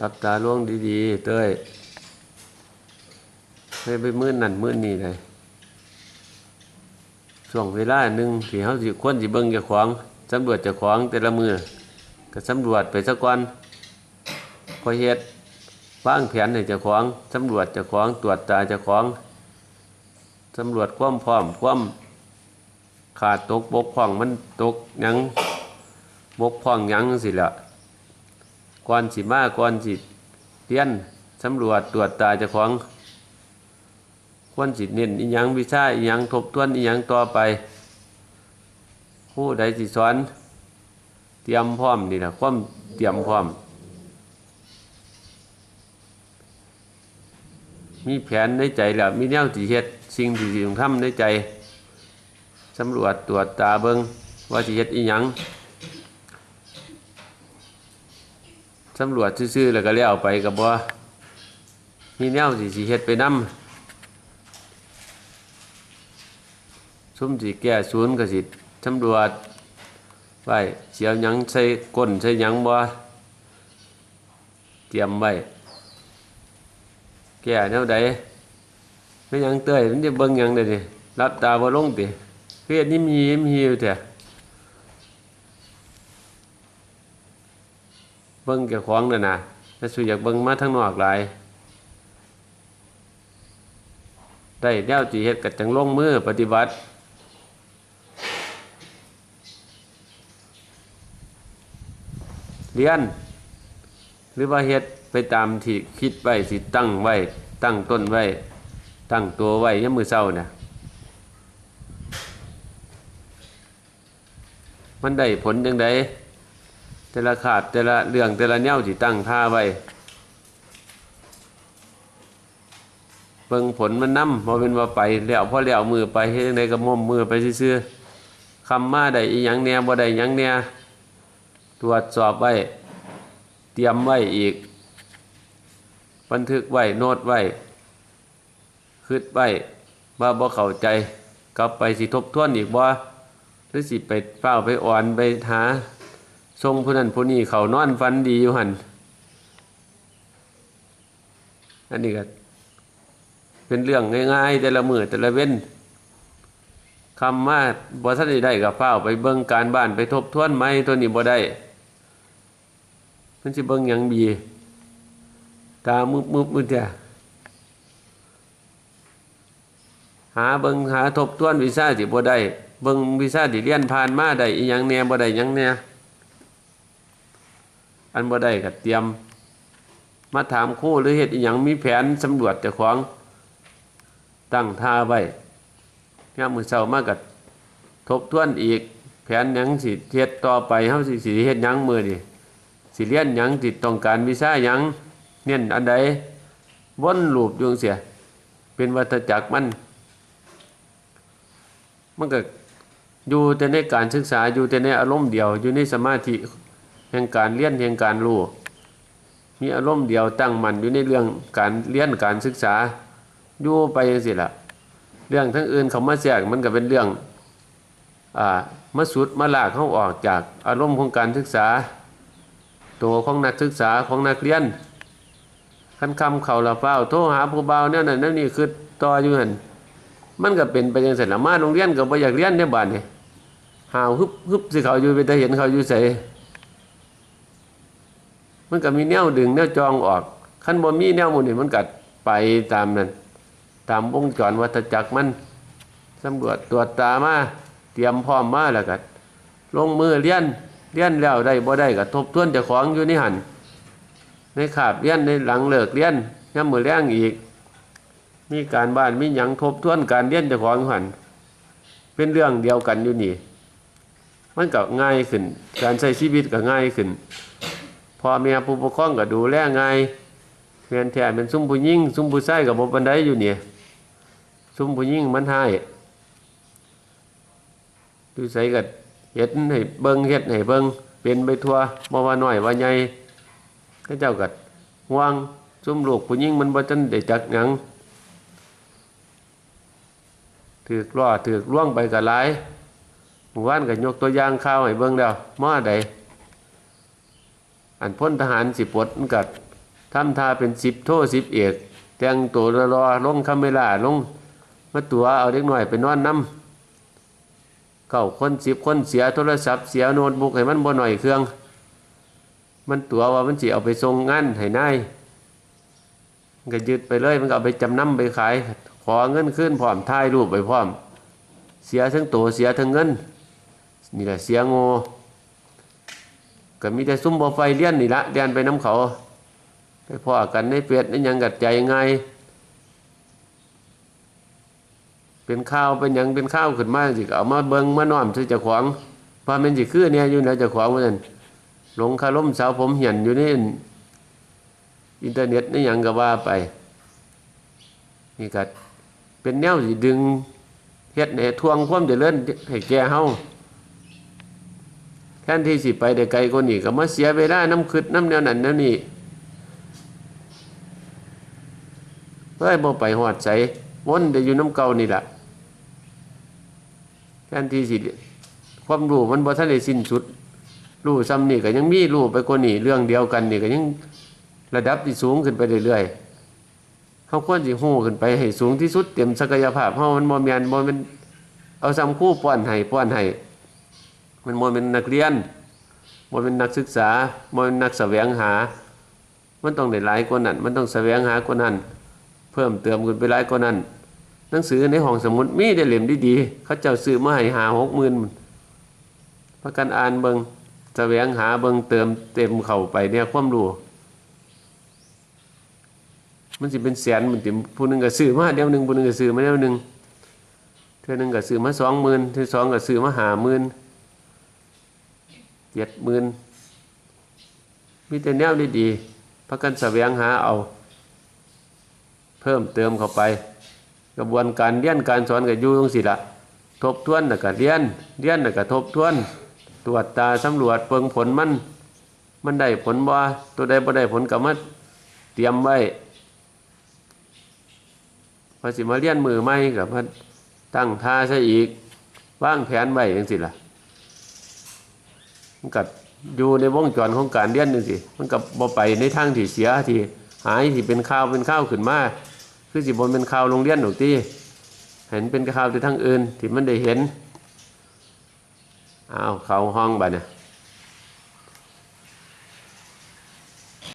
รับตาล่วงดีๆ เต้ยให้ไปมื่นนั่นมื่นนี่เลยช่วงเวลาหนึ่งที่เขาสิควรสิเบิ่งจ้าของสำรวจจ้าของแต่ละมือก็สำรวจไปสักวันพอเฮ็ดวางแผนให้เจ้างสำรวจจ้าของตรวจตาจ้าของสำรวจความพร้อมความขาดตกบกพร่องมันตกยังบกพร่องยังสิละ ก่อนสิมาก่อนสิเรียนสำรวจตรวจตาเจ้าของควรสิเน้นอีหยังวิชาอีหยังทบทวนอีหยังต่อไป ผู้ใดสิสอน เตรียมพร้อมนี่นะความเตรียมพร้อม มีแผนในใจแล้วมีแนวสิเฮ็ดสิ่งที่สิต้องทำในใจสำรวจตรวจตาเบิงว่าสิเฮ็ดอีหยัง สำรวจซื่อๆแล้วก็เลี้ยวไปกับว่ามีแนวสิสิเฮ็ดไปนำซุ่มสิแก้ศูนย์ก็สิสำรวจไว้เสียวยังใส่ก้นใส่ยังบ่เตรียมไว้แก้แนวใดไม่ยังเตยมันจะเบิ่งยังได้นี่รับตาบ่ลงติเฮ็ดนี่มีมีอยู่แต่ เบิ้งเกี่ยวของนั่นนะแต่สุอยากเบิ้งมาทั้งนอกหลาย ได้แนวจีเฮ็ดกัจังลงมือปฏิบัติเรียน หรือว่าเฮ็ดไปตามที่คิดไว้สิตั้งไว้ ตั้งต้นไว้ ตั้งตัวไว้ยามมือเศร้าเนี่ยมันได้ผลจังได แต่ละขาดแต่ละเรื่องแต่ละแนวที่ตั้งท่าไว้เบิ่งผลมันนำพอเป็นว่าไปแล้วพอแล้วมือไปเฮ็ดจังไดก็มอมมือไปซื่อๆคำมาได้อีหยังแหน่บ่ได้หยังแหน่ตรวจสอบไว้เตรียมไว้อีก บันทึกไว้โน้ตไว้คิดไว้ว่าบ่เข้าใจกลับไปสิทบทวนอีกบ่หรือสิไปเฝ้าไปอ่อนไปหา ทรงผู้นั้นผู้นี้เขานอนฟันดีอยู่หันอันนี้ก็เป็นเรื่องง่ายๆ แต่ละมือแต่ละเว้นคำมาบ่ทันได้ได้กับเฝ้าไปเบิ่งการบ้านไปทบทวนไหมตัวนี้บ่ได้มันสิเบิ่งยังบีตามุบมุบมือเดียหาเบิ่งหาทบทวนวิชาที่บ่ได้เบิ่งวิชาที่เรียนผ่านมาได้อีหยังแน่บ่ได้หยังแน่ อันบ่ได้ก็เตรียม มาถามคู่หรือเฮ็ดอหยังมีแผนสำรวจเจ้าของตั้งท่าไว้ยามมือเช้ามาก็ทบทวนอีก แผนหยังสิเฮ็ดต่อไปเฮาสิสิเฮ็ดหยังมือนี้สิเรียนหยังสิต้องการวิชาหยังเน้นอันใดวนลูปอยู่จังซี่เป็นวัฏจักรมัน มันก็อยู่แต่ในการศึกษาอยู่แต่ในอารมณ์เดียวอยู่ในสมาธิ แห่งการเรียนแห่งการรู้มีอารมณ์เดียวตั้งมันอยู่ในเรื่องการเรียนการศึกษาอยู่ไปยังสิละเรื่องทั้งอื่นเขามาแทรกมันก็เป็นเรื่องอ่ามาสุดมาลากเขาออกจากอารมณ์ของการศึกษา ตัวของนักศึกษาของนักเรียนคันคำเขาละเฝ้าโทรหาผู้เบาเนี่ยนั่นนี่คือต่ออยู่หันมันก็เป็นไปยังเสร็จละมาโรงเรียนก็บ่อยากเรียนในบ้านเนี่ยหาวฮึบฮึบสิเขาอยู่ไปแต่เห็นเขาอยู่ใส่ มันก็มีแนวดึงแนวจองออกขั้นบ่มีแนวมุนนี่มันกัดไปตามนั้น ตามวงจรวัฏจักรมันสำรวจตรวจตามาเตรียมพร้อมมาแล้วก็ลงมือเรียนเรียนแล้วได้บ่ได้ก็ทบทวนเจ้าของอยู่ในหันในขาบเรียนในหลังเลิกเรียนย่ำมือแรงอีก มีการบ้านมีหยังทบทวนการเรียนเจ้าของหันเป็นเรื่องเดียวกันอยู่นี่ มันก็ง่ายขึ้น การใช้ชีวิตก็ง่ายขึ้น พ่อแม่ผู้ปกครองก็ดูแลง่ายแม่นแท้เป็นซุ้มผู้หญิงซุ้มผู้ชายก็บ่ปานใดอยู่เนี่ยซุ้มผู้หญิงมันให้ดูใส่ก็เฮ็ดให้เบิ่งเฮ็ดให้เบิ่งเป็นไปทั่วบ่ว่าน้อยว่าใหญ่เขาเจ้าก็ห่วงซุ้มลูกผู้หญิงมันบ่ทันได้จักหยังถือกล้อถือกล่วงไปก็หลายหมู่บ้านก็ยกตัวอย่างข่าวให้เบิ่งแล้วม้อใด อันพ้นทหารสิปดมันกัดทำทาเป็นสิบโทสิบเอกแต่งตัวรอลงคาเมล่าลงมาตัวเอาเด็กหน่อยไปนอนน้ำเก้าคนสิบคนเสียโทรศัพท์เสียโน้ตบุ๊กให้มันบ่หน่อยเครื่อง มันตัวว่ามันสิเอาไปส่งงานให้นายมันก็ยึดไปเลยมันก็เอาไปจำนำไปขาย ขอเงินขึ้นพร้อมถ่ายรูปไปพร้อม เสียทั้งตัวเสียทั้งเงินนี่แหละเสียโง่ ก็มีแต่ซุ้มบ่ไฟเลี้ยนนี่ละเลี้ยนไปน้ำเขา ไปพ่อกันในเปียดในยังกัดใจง่ายเป็นข้าวเป็นยังเป็นข้าวขึ้นมาสิเอามาเบิงมาน้อมซื้อจะขวางพามันสิคือเนี่ยอยู่แล้วเจะขวางว่านั่นหลงคาร่มสาวผมเหียนอยู่นี่อินเทอร์เน็ตนี่ยังก็ว่าไปนี่ก็เป็นแนวสิดึงเฮ็ดให้ทวงความเจริญให้แก่เฮา แทนที่สิไปได้ไกลกว่านี้ก็มาเสียเวลาน้ำคืดน้ำแนวนั้นแนวนี้เฮ้ยบ่ไปหอดใสวนแต่อยู่น้ำเก่านี่แหละแทนที่สิความรู้มันบ่ทันได้สิ้นสุดรู้ซ้ำนี่ก็ยังมีรู้ไปกว่านี่เรื่องเดียวกันนี่ก็ยังระดับที่สูงขึ้นไปเรื่อยๆเฮาควรสิฮู้ขึ้นไปให้สูงที่สุดเต็มศักยภาพเฮามันบ่แม่นบ่แม่นเอาซ้ำคู่ป้อนให้ป้อนให้ มันบ่เป็นนักเรียนบ่เป็นนักศึกษาบ่เป็นนักแสวงหา มันต้องได้หลายกว่านั้น มันต้องแสวงหากว่านั้น เพิ่มเติมขึ้นไปหลายกว่านั้น หนังสือในห้องสมุดมีได้เล่มดีๆเขาเจ้าซื้อมาให้หาหกหมื่นประกันอ่านเบิงแสวงหาเบิงเติมเต็มเข้าไปเนี่ยความรู้มันสิเป็นแสนมันติผู้หนึงก็ซื้อมาเดียวหนึ่งผู้หนึงก็ซื้อมาเดียวหนึ่งเท่านึงก็ซื้อมาสองหมื่นเท่าสองก็ซื้อมาหาหมื่น เจ็ดหมื่นมีแต่แนวดีๆประกันแสวงหาเอา เพิ่มเติมเข้าไป กระบวนการเรียนการสอนก็อยู่ตรงสิละทบทวนแล้วก็เรียนเรียนแล้วก็ทบทวน ตรวจตาสำรวจเปิงผลมัน มันได้ผลบ่ตัวใดบ่ได้ผลก็มาเตรียมไว้พอสิมาเรียนมือใหม่ก็มาตั้งท่าซะอีกว่างแผนไว้จังสิล่ะ กับอยู่ในวงจรของการเลี้ยนนึงสิมันกับ่ไปในทางที่เสียที่หายที่เป็นข้าวเป็นข้าวขึ้นมาคือสิบนเป็นข้าวโรงเรียนหนูที่เห็นเป็นข้าวที่ทั้งอื่นที่มันได้เห็นอ้าวเขาห้องบ่เนี่ย